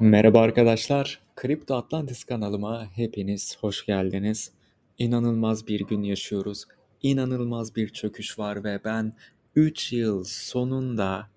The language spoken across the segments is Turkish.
Merhaba arkadaşlar. Kripto Atlantis kanalıma hepiniz hoş geldiniz. İnanılmaz bir gün yaşıyoruz. İnanılmaz bir çöküş var ve ben 3 yıl sonunda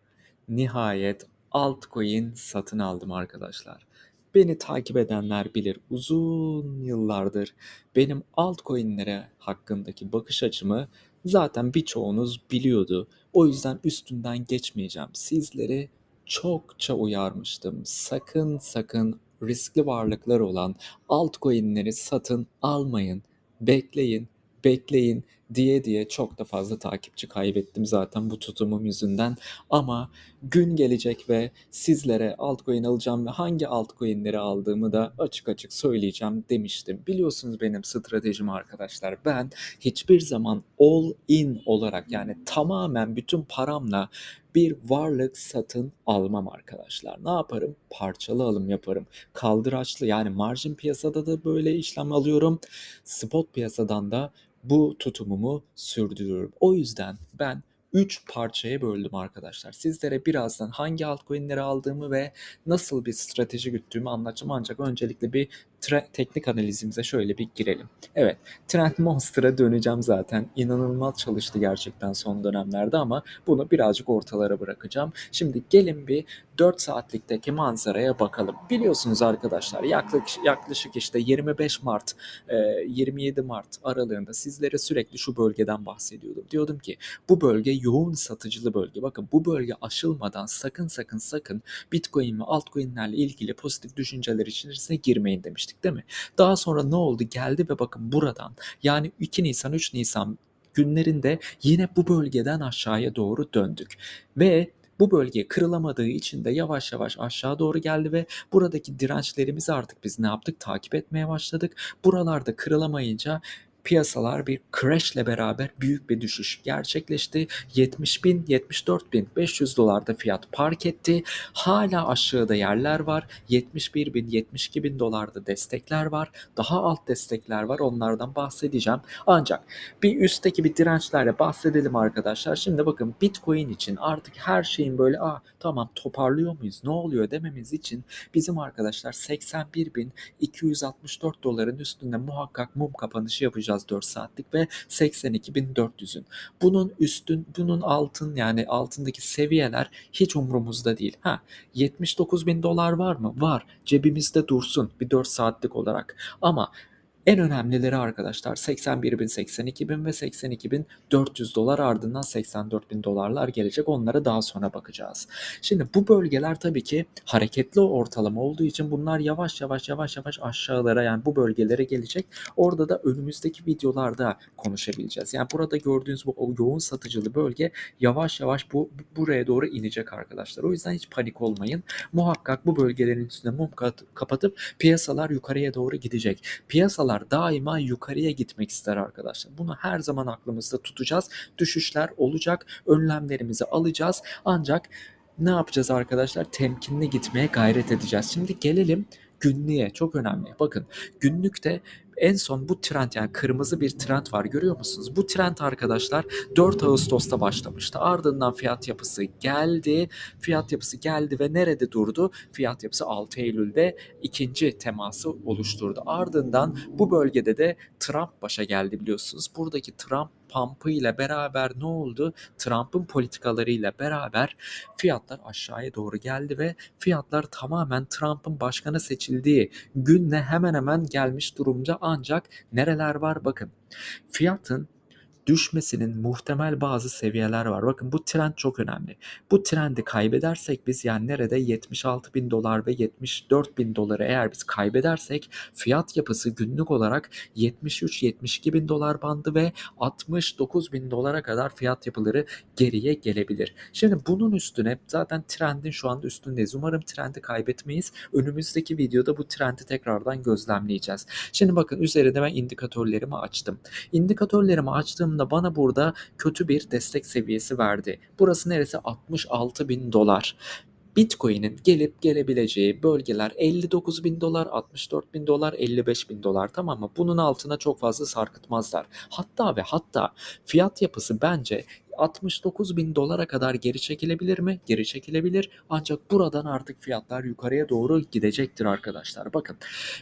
nihayet altcoin satın aldım arkadaşlar. Beni takip edenler bilir uzun yıllardır benim altcoin'lere hakkındaki bakış açımı zaten birçoğunuz biliyordu. O yüzden üstünden geçmeyeceğim. Sizleri çokça uyarmıştım. Sakın sakın riskli varlıklar olan altcoin'leri satın almayın. Bekleyin, bekleyin diye diye çok da fazla takipçi kaybettim zaten bu tutumum yüzünden. Ama gün gelecek ve sizlere altcoin alacağım ve hangi altcoin'leri aldığımı da açık açık söyleyeceğim demiştim. Biliyorsunuz benim stratejim arkadaşlar. Ben hiçbir zaman all in olarak yani tamamen bütün paramla bir varlık satın almam arkadaşlar. Ne yaparım? Parçalı alım yaparım. Kaldıraçlı yani marjin piyasada da böyle işlem alıyorum. Spot piyasadan da bu tutumumu sürdürüyorum. O yüzden ben 3 parçaya böldüm arkadaşlar. Sizlere birazdan hangi altcoin'leri aldığımı ve nasıl bir strateji güttüğümü anlatacağım. Ancak öncelikle bir teknik analizimize şöyle bir girelim. Evet, Trend Monster'a döneceğim zaten. İnanılmaz çalıştı gerçekten son dönemlerde ama bunu birazcık ortalara bırakacağım. Şimdi gelin bir 4 saatlikteki manzaraya bakalım. Biliyorsunuz arkadaşlar yaklaşık, yaklaşık işte 25 Mart, 27 Mart aralığında sizlere sürekli şu bölgeden bahsediyordum. Diyordum ki bu bölge yoğun satıcılı bölge. Bakın bu bölge aşılmadan sakın sakın sakın Bitcoin ve altcoin'lerle ilgili pozitif düşünceler içerisine girmeyin demiştik değil mi? Daha sonra ne oldu? Geldi ve bakın buradan yani 2 Nisan 3 Nisan günlerinde yine bu bölgeden aşağıya doğru döndük. Ve bu bölge kırılamadığı için de yavaş yavaş aşağı doğru geldi ve buradaki dirençlerimizi artık biz ne yaptık? Takip etmeye başladık. Buralarda kırılamayınca piyasalar bir crash ile beraber büyük bir düşüş gerçekleşti. 70 bin, 74 bin 500 dolarda fiyat park etti. Hala aşağıda yerler var. 71 bin, 72 bin dolarda destekler var. Daha alt destekler var. Onlardan bahsedeceğim. Ancak bir üstteki bir dirençlerle bahsedelim arkadaşlar. Şimdi bakın Bitcoin için artık her şeyin böyle ah tamam toparlıyor muyuz? Ne oluyor dememiz için bizim arkadaşlar 81 bin 264 doların üstünde muhakkak mum kapanışı yapacağız yapacağız 4 saatlik ve 82.400'ün. Bunun üstün, bunun altın yani altındaki seviyeler hiç umurumuzda değil. Ha 79.000 dolar var mı? Var. Cebimizde dursun bir 4 saatlik olarak. Ama en önemlileri arkadaşlar 81 bin, 82 bin ve 82 bin 400 dolar ardından 84 bin dolarlar gelecek. Onlara daha sonra bakacağız. Şimdi bu bölgeler tabii ki hareketli ortalama olduğu için bunlar yavaş yavaş yavaş yavaş aşağılara yani bu bölgelere gelecek. Orada da önümüzdeki videolarda konuşabileceğiz. Yani burada gördüğünüz bu yoğun satıcılı bölge yavaş yavaş bu buraya doğru inecek arkadaşlar. O yüzden hiç panik olmayın. Muhakkak bu bölgelerin üstüne mum kapatıp piyasalar yukarıya doğru gidecek. Piyasalar piyasalar daima yukarıya gitmek ister arkadaşlar. Bunu her zaman aklımızda tutacağız. Düşüşler olacak, önlemlerimizi alacağız. Ancak ne yapacağız arkadaşlar? Temkinli gitmeye gayret edeceğiz. Şimdi gelelim günlüğe çok önemli. Bakın günlükte en son bu trend yani kırmızı bir trend var görüyor musunuz? Bu trend arkadaşlar 4 Ağustos'ta başlamıştı. Ardından fiyat yapısı geldi. Fiyat yapısı geldi ve nerede durdu? Fiyat yapısı 6 Eylül'de ikinci teması oluşturdu. Ardından bu bölgede de Trump başa geldi biliyorsunuz. Buradaki Trump pump'ı ile beraber ne oldu? Trump'ın politikaları ile beraber fiyatlar aşağıya doğru geldi ve fiyatlar tamamen Trump'ın başkanı seçildiği günle hemen hemen gelmiş durumda ancak nereler var bakın. Fiyatın düşmesinin muhtemel bazı seviyeler var. Bakın bu trend çok önemli. Bu trendi kaybedersek biz yani nerede 76 bin dolar ve 74 bin doları eğer biz kaybedersek fiyat yapısı günlük olarak 73-72 bin dolar bandı ve 69 bin dolara kadar fiyat yapıları geriye gelebilir. Şimdi bunun üstüne zaten trendin şu anda üstündeyiz. Umarım trendi kaybetmeyiz. Önümüzdeki videoda bu trendi tekrardan gözlemleyeceğiz. Şimdi bakın üzerinde ben indikatörlerimi açtım. İndikatörlerimi açtığımda aslında bana burada kötü bir destek seviyesi verdi. Burası neresi? 66 bin dolar. Bitcoin'in gelip gelebileceği bölgeler 59 bin dolar, 64 bin dolar, 55 bin dolar tamam mı? Bunun altına çok fazla sarkıtmazlar. Hatta ve hatta fiyat yapısı bence 69 bin dolara kadar geri çekilebilir mi? Geri çekilebilir. Ancak buradan artık fiyatlar yukarıya doğru gidecektir arkadaşlar. Bakın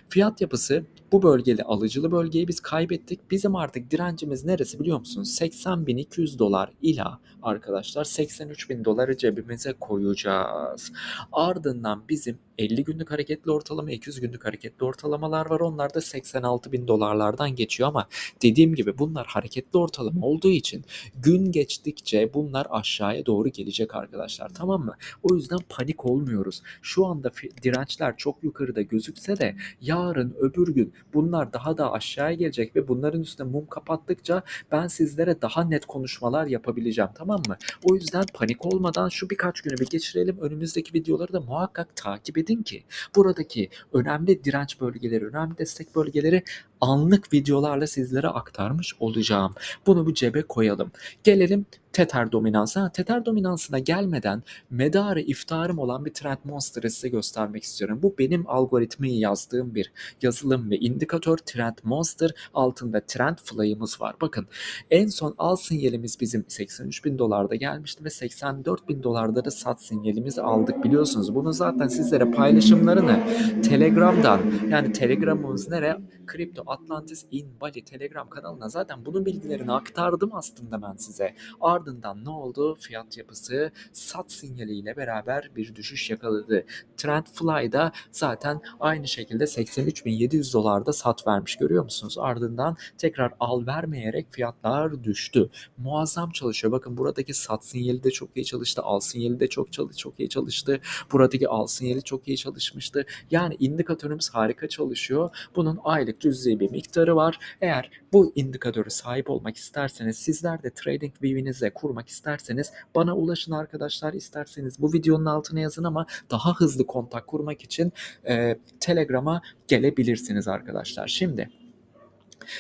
fiyat yapısı bu bölgede alıcılı bölgeyi biz kaybettik. Bizim artık direncimiz neresi biliyor musunuz? 80.200 dolar ila arkadaşlar 83.000 doları cebimize koyacağız. Ardından bizim 50 günlük hareketli ortalama, 200 günlük hareketli ortalamalar var. Onlar da 86 bin dolarlardan geçiyor ama dediğim gibi bunlar hareketli ortalama olduğu için gün geçtikçe bunlar aşağıya doğru gelecek arkadaşlar tamam mı? O yüzden panik olmuyoruz. Şu anda dirençler çok yukarıda gözükse de yarın öbür gün bunlar daha da aşağıya gelecek ve bunların üstüne mum kapattıkça ben sizlere daha net konuşmalar yapabileceğim tamam mı? O yüzden panik olmadan şu birkaç günü bir geçirelim. Önümüzdeki videoları da muhakkak takip edin ki buradaki önemli direnç bölgeleri, önemli destek bölgeleri anlık videolarla sizlere aktarmış olacağım. Bunu bu cebe koyalım. Gelelim Tether dominansı. Tether dominansına gelmeden medarı iftarım olan bir Trend Monster'ı size göstermek istiyorum. Bu benim algoritmayı yazdığım bir yazılım ve indikatör Trend Monster altında Trend Fly'ımız var. Bakın en son al sinyalimiz bizim 83 bin dolarda gelmişti ve 84 bin dolarda da sat sinyalimizi aldık biliyorsunuz. Bunu zaten sizlere paylaşımlarını Telegram'dan yani Telegram'ımız nere? Kripto Atlantis in Bali Telegram kanalına zaten bunun bilgilerini aktardım aslında ben size. Ardından ne oldu? Fiyat yapısı sat sinyaliyle beraber bir düşüş yakaladı. Trendfly'da zaten aynı şekilde 83.700 dolarda sat vermiş görüyor musunuz? Ardından tekrar al vermeyerek fiyatlar düştü. Muazzam çalışıyor. Bakın buradaki sat sinyali de çok iyi çalıştı. Al sinyali de çok çalış çok iyi çalıştı. Buradaki al sinyali çok iyi çalışmıştı. Yani indikatörümüz harika çalışıyor. Bunun aylık cüzi bir miktarı var. Eğer bu indikatörü sahip olmak isterseniz sizler de trading view'inize kurmak isterseniz bana ulaşın arkadaşlar. İsterseniz bu videonun altına yazın ama daha hızlı kontak kurmak için e, Telegram'a gelebilirsiniz arkadaşlar. Şimdi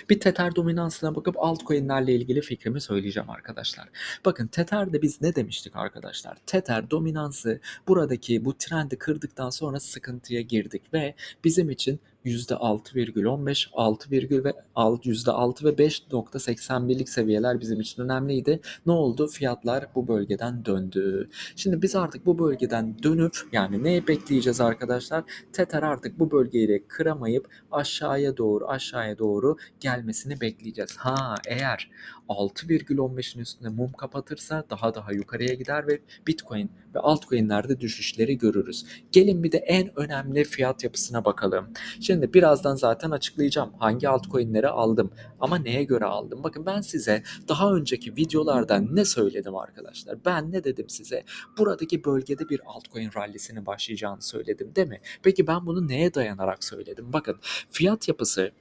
bir Tether dominansına bakıp altcoin'lerle ilgili fikrimi söyleyeceğim arkadaşlar. Bakın Tether'de biz ne demiştik arkadaşlar? Tether dominansı buradaki bu trendi kırdıktan sonra sıkıntıya girdik ve bizim için %6,15, 6, ve %6 ve 5.81'lik seviyeler bizim için önemliydi. Ne oldu? Fiyatlar bu bölgeden döndü. Şimdi biz artık bu bölgeden dönüp yani neyi bekleyeceğiz arkadaşlar? Tether artık bu bölgeyi de kıramayıp aşağıya doğru aşağıya doğru gelmesini bekleyeceğiz. Ha eğer 6,15'in üstünde mum kapatırsa daha daha yukarıya gider ve Bitcoin ve altcoin'lerde düşüşleri görürüz. Gelin bir de en önemli fiyat yapısına bakalım. Şimdi birazdan zaten açıklayacağım hangi altcoin'leri aldım ama neye göre aldım. Bakın ben size daha önceki videolarda ne söyledim arkadaşlar? Ben ne dedim size? Buradaki bölgede bir altcoin rallisinin başlayacağını söyledim değil mi? Peki ben bunu neye dayanarak söyledim? Bakın fiyat yapısı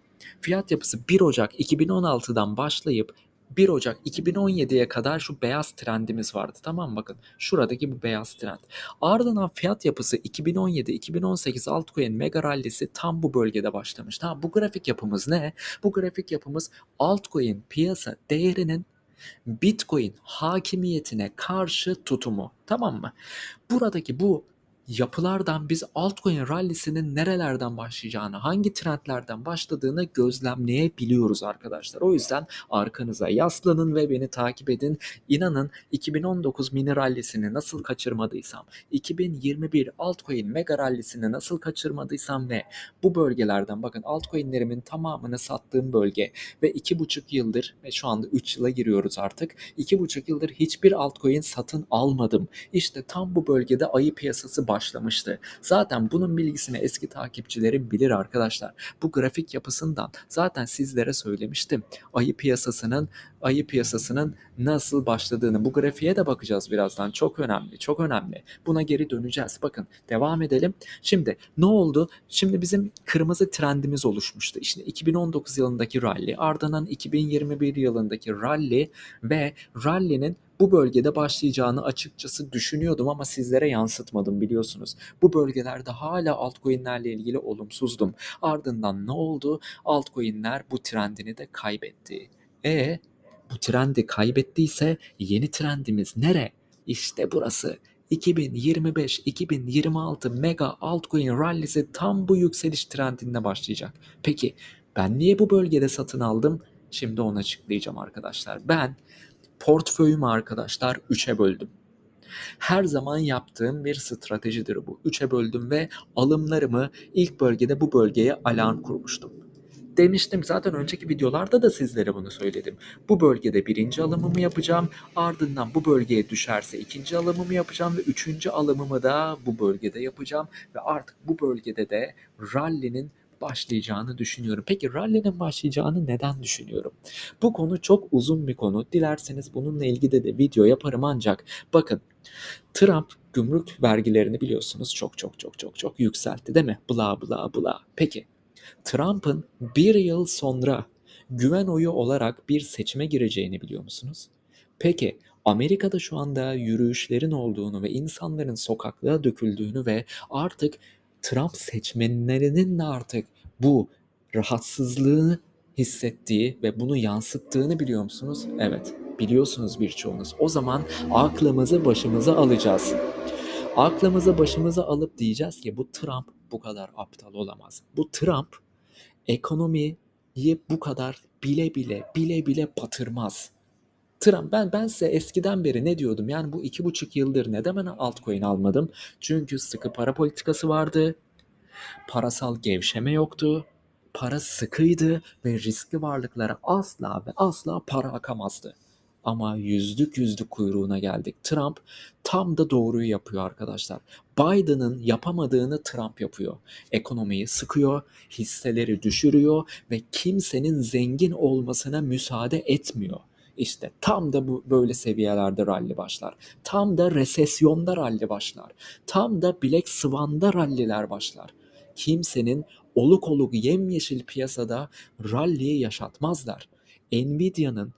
Fiyat yapısı 1 Ocak 2016'dan başlayıp 1 Ocak 2017'ye kadar şu beyaz trendimiz vardı. Tamam? Bakın şuradaki bu beyaz trend. Ardından fiyat yapısı 2017-2018 altcoin mega rallisi tam bu bölgede başlamış. Tamam bu grafik yapımız ne? Bu grafik yapımız altcoin piyasa değerinin Bitcoin hakimiyetine karşı tutumu. Tamam mı? Buradaki bu yapılardan biz altcoin rallisinin nerelerden başlayacağını, hangi trendlerden başladığını gözlemleyebiliyoruz arkadaşlar. O yüzden arkanıza yaslanın ve beni takip edin. İnanın 2019 mini rallisini nasıl kaçırmadıysam, 2021 altcoin mega rallisini nasıl kaçırmadıysam ve bu bölgelerden bakın altcoinlerimin tamamını sattığım bölge ve 2,5 yıldır ve şu anda 3 yıla giriyoruz artık. 2,5 yıldır hiçbir altcoin satın almadım. İşte tam bu bölgede ayı piyasası başlıyor başlamıştı. Zaten bunun bilgisini eski takipçilerim bilir arkadaşlar. Bu grafik yapısından zaten sizlere söylemiştim. Ayı piyasasının ayı piyasasının nasıl başladığını bu grafiğe de bakacağız birazdan. Çok önemli, çok önemli. Buna geri döneceğiz. Bakın devam edelim. Şimdi ne oldu? Şimdi bizim kırmızı trendimiz oluşmuştu. İşte 2019 yılındaki rally, ardından 2021 yılındaki rally ve rally'nin bu bölgede başlayacağını açıkçası düşünüyordum ama sizlere yansıtmadım biliyorsunuz. Bu bölgelerde hala altcoin'lerle ilgili olumsuzdum. Ardından ne oldu? Altcoin'ler bu trendini de kaybetti. E bu trendi kaybettiyse yeni trendimiz nere? İşte burası. 2025-2026 mega altcoin rallisi tam bu yükseliş trendinde başlayacak. Peki ben niye bu bölgede satın aldım? Şimdi onu açıklayacağım arkadaşlar. Ben Portföyümü arkadaşlar 3'e böldüm. Her zaman yaptığım bir stratejidir bu. 3'e böldüm ve alımlarımı ilk bölgede bu bölgeye alarm kurmuştum. Demiştim zaten önceki videolarda da sizlere bunu söyledim. Bu bölgede birinci alımımı yapacağım. Ardından bu bölgeye düşerse ikinci alımımı yapacağım ve üçüncü alımımı da bu bölgede yapacağım. Ve artık bu bölgede de rally'nin başlayacağını düşünüyorum. Peki rally'nin başlayacağını neden düşünüyorum? Bu konu çok uzun bir konu. Dilerseniz bununla ilgili de video yaparım ancak bakın Trump gümrük vergilerini biliyorsunuz çok çok çok çok çok yükseltti değil mi? Bla bla bla. Peki Trump'ın bir yıl sonra güven oyu olarak bir seçime gireceğini biliyor musunuz? Peki Amerika'da şu anda yürüyüşlerin olduğunu ve insanların sokaklara döküldüğünü ve artık Trump seçmenlerinin de artık bu rahatsızlığı hissettiği ve bunu yansıttığını biliyor musunuz? Evet, biliyorsunuz birçoğunuz. O zaman aklımızı başımıza alacağız. Aklımızı başımıza alıp diyeceğiz ki bu Trump bu kadar aptal olamaz. Bu Trump ekonomiyi bu kadar bile bile bile bile batırmaz. Trump ben ben size eskiden beri ne diyordum? Yani bu iki buçuk yıldır neden ben altcoin almadım? Çünkü sıkı para politikası vardı. Parasal gevşeme yoktu. Para sıkıydı ve riskli varlıklara asla ve asla para akamazdı. Ama yüzlük yüzlük kuyruğuna geldik. Trump tam da doğruyu yapıyor arkadaşlar. Biden'ın yapamadığını Trump yapıyor. Ekonomiyi sıkıyor, hisseleri düşürüyor ve kimsenin zengin olmasına müsaade etmiyor. İşte tam da bu böyle seviyelerde rally başlar. Tam da resesyonda rally başlar. Tam da Black Swan'da ralliler başlar. Kimsenin oluk oluk yemyeşil piyasada rally'yi yaşatmazlar. Nvidia'nın,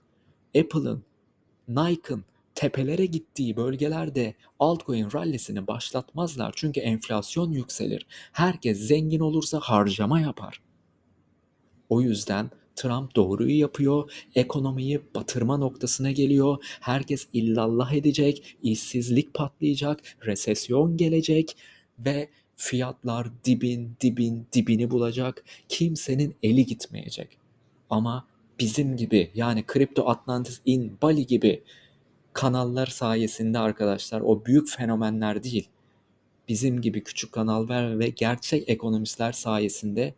Apple'ın, Nike'ın tepelere gittiği bölgelerde altcoin rallisini başlatmazlar. Çünkü enflasyon yükselir. Herkes zengin olursa harcama yapar. O yüzden Trump doğruyu yapıyor. Ekonomiyi batırma noktasına geliyor. Herkes illallah edecek. işsizlik patlayacak. Resesyon gelecek ve fiyatlar dibin dibin dibini bulacak. Kimsenin eli gitmeyecek. Ama bizim gibi yani Crypto Atlantis in Bali gibi kanallar sayesinde arkadaşlar o büyük fenomenler değil. Bizim gibi küçük kanallar ve gerçek ekonomistler sayesinde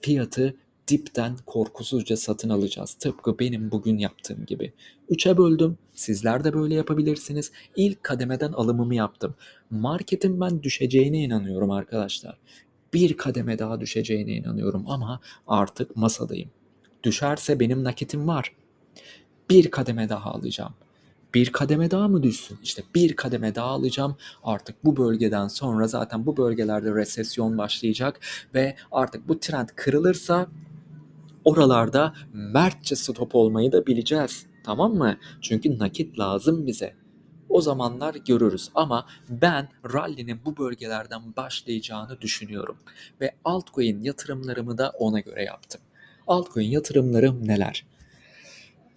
fiyatı dipten korkusuzca satın alacağız. Tıpkı benim bugün yaptığım gibi. Üçe böldüm. Sizler de böyle yapabilirsiniz. İlk kademeden alımımı yaptım. Marketin ben düşeceğine inanıyorum arkadaşlar. Bir kademe daha düşeceğine inanıyorum ama artık masadayım. Düşerse benim nakitim var. Bir kademe daha alacağım. Bir kademe daha mı düşsün? İşte bir kademe daha alacağım. Artık bu bölgeden sonra zaten bu bölgelerde resesyon başlayacak ve artık bu trend kırılırsa oralarda mertçe stop olmayı da bileceğiz. Tamam mı? Çünkü nakit lazım bize. O zamanlar görürüz ama ben rally'nin bu bölgelerden başlayacağını düşünüyorum ve altcoin yatırımlarımı da ona göre yaptım. Altcoin yatırımlarım neler?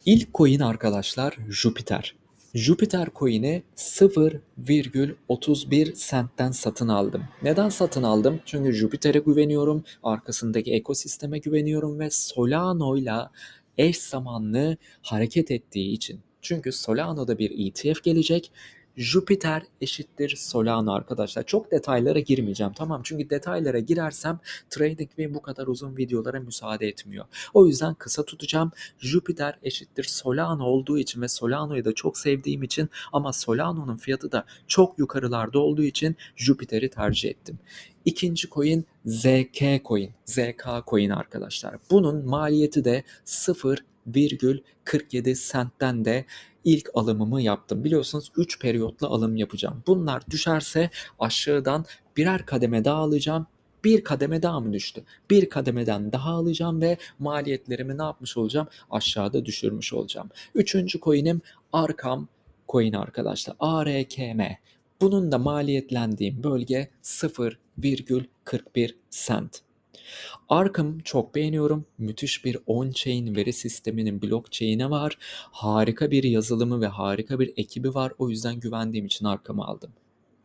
İlk coin arkadaşlar Jupiter. Jupiter coin'i 0,31 centten satın aldım. Neden satın aldım? Çünkü Jupiter'e güveniyorum, arkasındaki ekosisteme güveniyorum ve Solano ile eş zamanlı hareket ettiği için. Çünkü Solano'da bir ETF gelecek Jupiter eşittir Solana arkadaşlar. Çok detaylara girmeyeceğim tamam çünkü detaylara girersem trading ve bu kadar uzun videolara müsaade etmiyor. O yüzden kısa tutacağım. Jupiter eşittir Solana olduğu için ve Solana'yı da çok sevdiğim için ama Solana'nın fiyatı da çok yukarılarda olduğu için Jupiter'i tercih ettim. İkinci coin ZK coin. ZK coin arkadaşlar. Bunun maliyeti de 0,47 centten de ilk alımımı yaptım. Biliyorsunuz 3 periyotla alım yapacağım. Bunlar düşerse aşağıdan birer kademe daha alacağım. Bir kademe daha mı düştü? Bir kademeden daha alacağım ve maliyetlerimi ne yapmış olacağım? Aşağıda düşürmüş olacağım. Üçüncü coin'im Arkam coin arkadaşlar. ARKM. Bunun da maliyetlendiğim bölge 0,41 cent. Arkam çok beğeniyorum. Müthiş bir on-chain veri sisteminin blockchain'e var. Harika bir yazılımı ve harika bir ekibi var. O yüzden güvendiğim için Arkam'ı aldım.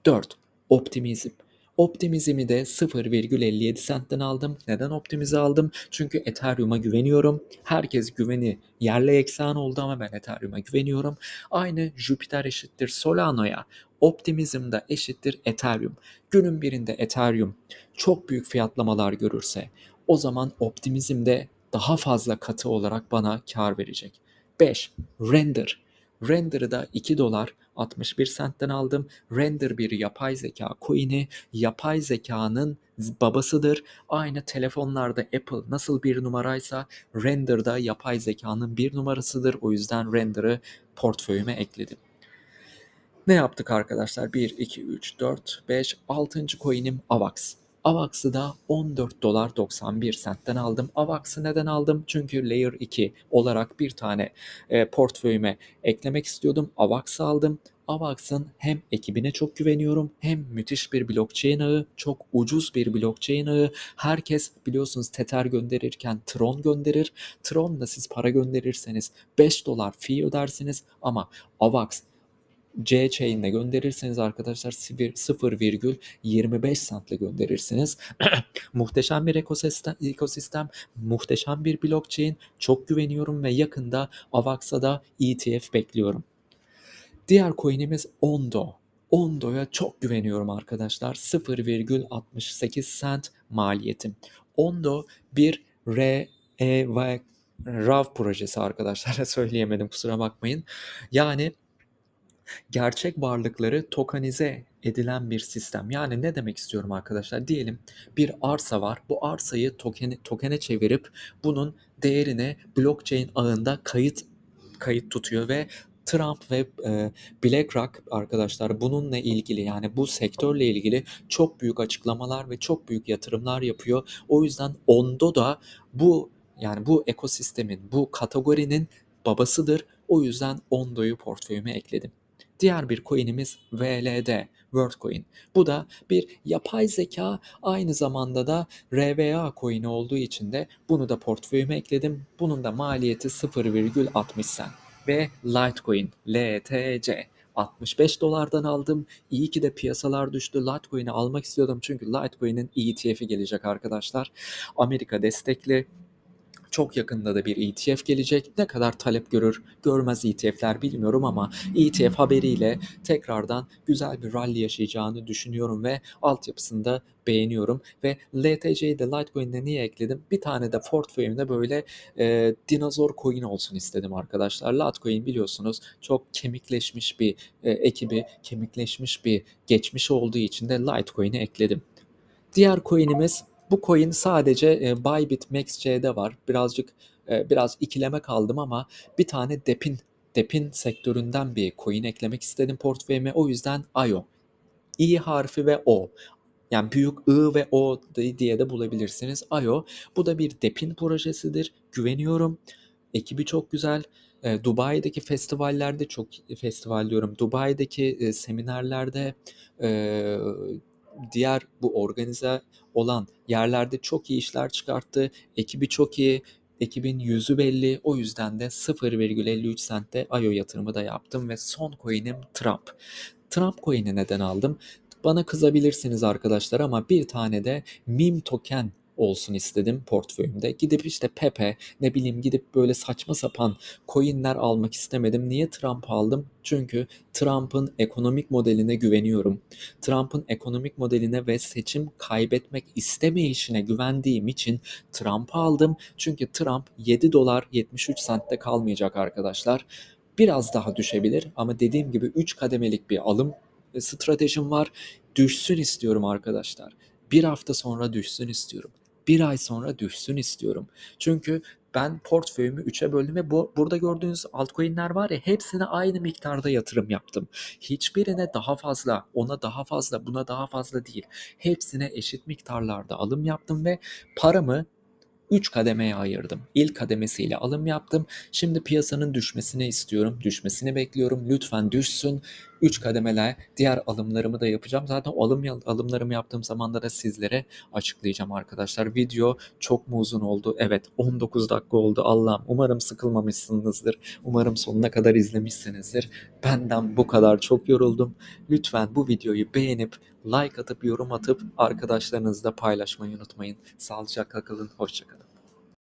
4. Optimizm. Optimizm'i de 0,57 centten aldım. Neden Optimiz'i aldım? Çünkü Ethereum'a güveniyorum. Herkes güveni yerle eksan oldu ama ben Ethereum'a güveniyorum. Aynı Jupiter eşittir Solano'ya. Optimizm de eşittir Ethereum. Günün birinde Ethereum çok büyük fiyatlamalar görürse o zaman Optimizm de daha fazla katı olarak bana kar verecek. 5. Render. Render'ı da 2 dolar 61 centten aldım. Render bir yapay zeka coin'i. Yapay zekanın babasıdır. Aynı telefonlarda Apple nasıl bir numaraysa Render'da yapay zekanın bir numarasıdır. O yüzden Render'ı portföyüme ekledim. Ne yaptık arkadaşlar? 1, 2, 3, 4, 5, 6. coin'im AVAX. AVAX'ı da 14 dolar 91 centten aldım. AVAX'ı neden aldım? Çünkü Layer 2 olarak bir tane e, portföyüme eklemek istiyordum. AVAX'ı aldım. AVAX'ın hem ekibine çok güveniyorum hem müthiş bir blockchain ağı, çok ucuz bir blockchain ağı. Herkes biliyorsunuz Tether gönderirken Tron gönderir. Tron'la siz para gönderirseniz 5 dolar fee ödersiniz ama AVAX C chain'le gönderirseniz arkadaşlar 0,25 centle gönderirsiniz. muhteşem bir ekosistem, ekosistem, muhteşem bir blockchain. Çok güveniyorum ve yakında Avax'a da ETF bekliyorum. Diğer coin'imiz Ondo. Ondo'ya çok güveniyorum arkadaşlar. 0,68 cent maliyetim. Ondo bir R, E RAV projesi arkadaşlar. Söyleyemedim kusura bakmayın. Yani gerçek varlıkları tokenize edilen bir sistem. Yani ne demek istiyorum arkadaşlar? Diyelim bir arsa var. Bu arsayı tokene, tokene çevirip bunun değerini blockchain ağında kayıt kayıt tutuyor ve Trump ve e, BlackRock arkadaşlar bununla ilgili yani bu sektörle ilgili çok büyük açıklamalar ve çok büyük yatırımlar yapıyor. O yüzden Ondo da bu yani bu ekosistemin, bu kategorinin babasıdır. O yüzden Ondo'yu portföyüme ekledim. Diğer bir coin'imiz VLD, WorldCoin. Bu da bir yapay zeka aynı zamanda da RVA coin'i olduğu için de bunu da portföyüme ekledim. Bunun da maliyeti 0,60 cent. Ve Litecoin, LTC. 65 dolardan aldım. İyi ki de piyasalar düştü. Litecoin'i almak istiyordum çünkü Litecoin'in ETF'i gelecek arkadaşlar. Amerika destekli. Çok yakında da bir ETF gelecek. Ne kadar talep görür, görmez ETF'ler bilmiyorum ama ETF haberiyle tekrardan güzel bir rally yaşayacağını düşünüyorum ve altyapısında beğeniyorum. Ve LTC'yi de Litecoin'de niye ekledim? Bir tane de portföyümde böyle e, dinozor coin olsun istedim arkadaşlar. Litecoin biliyorsunuz çok kemikleşmiş bir e, ekibi, kemikleşmiş bir geçmiş olduğu için de Litecoin'i ekledim. Diğer coin'imiz bu coin sadece e, Bybit MaxC'de var. Birazcık e, biraz ikileme kaldım ama bir tane Depin Depin sektöründen bir coin eklemek istedim portföyüme. O yüzden IO. İ harfi ve O. Yani büyük I ve O diye de bulabilirsiniz. IO. Bu da bir Depin projesidir. Güveniyorum. Ekibi çok güzel. E, Dubai'deki festivallerde çok festival diyorum. Dubai'deki e, seminerlerde e, diğer bu organize olan yerlerde çok iyi işler çıkarttı. Ekibi çok iyi. Ekibin yüzü belli. O yüzden de 0,53 centte IO yatırımı da yaptım ve son coin'im Trump. Trump coin'i neden aldım? Bana kızabilirsiniz arkadaşlar ama bir tane de meme token olsun istedim portföyümde. Gidip işte Pepe ne bileyim gidip böyle saçma sapan coinler almak istemedim. Niye Trump aldım? Çünkü Trump'ın ekonomik modeline güveniyorum. Trump'ın ekonomik modeline ve seçim kaybetmek istemeyişine güvendiğim için Trump'ı aldım. Çünkü Trump 7 dolar 73 centte kalmayacak arkadaşlar. Biraz daha düşebilir ama dediğim gibi 3 kademelik bir alım stratejim var. Düşsün istiyorum arkadaşlar. Bir hafta sonra düşsün istiyorum bir ay sonra düşsün istiyorum. Çünkü ben portföyümü 3'e böldüm ve bu, burada gördüğünüz altcoin'ler var ya hepsine aynı miktarda yatırım yaptım. Hiçbirine daha fazla, ona daha fazla, buna daha fazla değil. Hepsine eşit miktarlarda alım yaptım ve paramı 3 kademeye ayırdım. İlk kademesiyle alım yaptım. Şimdi piyasanın düşmesini istiyorum. Düşmesini bekliyorum. Lütfen düşsün. 3 kademeli diğer alımlarımı da yapacağım. Zaten alım alımlarımı yaptığım zamanda da sizlere açıklayacağım arkadaşlar. Video çok mu uzun oldu? Evet 19 dakika oldu Allah'ım. Umarım sıkılmamışsınızdır. Umarım sonuna kadar izlemişsinizdir. Benden bu kadar çok yoruldum. Lütfen bu videoyu beğenip like atıp yorum atıp arkadaşlarınızla paylaşmayı unutmayın. Sağlıcakla kalın. Hoşçakalın.